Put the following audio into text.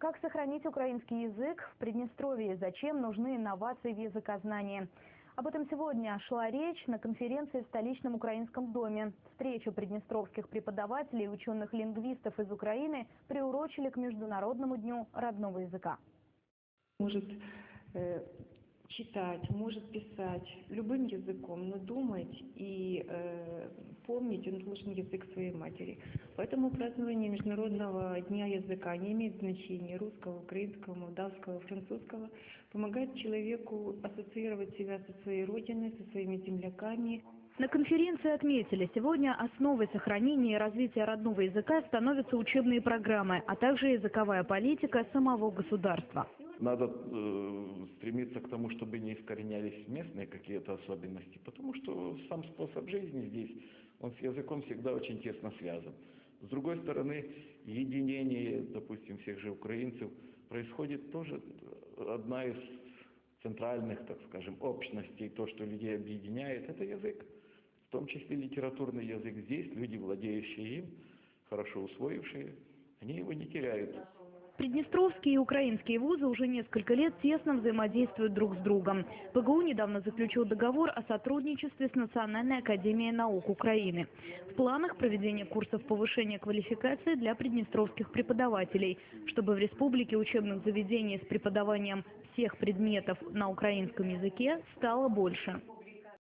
Как сохранить украинский язык в Приднестровье? Зачем нужны инновации в языкознании? Об этом сегодня шла речь на конференции в столичном украинском доме. Встречу приднестровских преподавателей и ученых-лингвистов из Украины приурочили к Международному дню родного языка. может э, читать, может писать любым языком, но думать и э, помнить он должен язык своей матери. Поэтому празднование Международного дня языка не имеет значения русского, украинского, молдавского, французского. Помогает человеку ассоциировать себя со своей родиной, со своими земляками. На конференции отметили, сегодня основой сохранения и развития родного языка становятся учебные программы, а также языковая политика самого государства. Надо э, стремиться к тому, чтобы не искоренялись местные какие-то особенности, потому что сам способ жизни здесь, он с языком всегда очень тесно связан. С другой стороны, единение, допустим, всех же украинцев происходит тоже одна из центральных, так скажем, общностей, то, что людей объединяет, это язык в том числе литературный язык здесь, люди, владеющие им, хорошо усвоившие, они его не теряют. Приднестровские и украинские вузы уже несколько лет тесно взаимодействуют друг с другом. ПГУ недавно заключил договор о сотрудничестве с Национальной академией наук Украины. В планах проведения курсов повышения квалификации для приднестровских преподавателей, чтобы в республике учебных заведений с преподаванием всех предметов на украинском языке стало больше.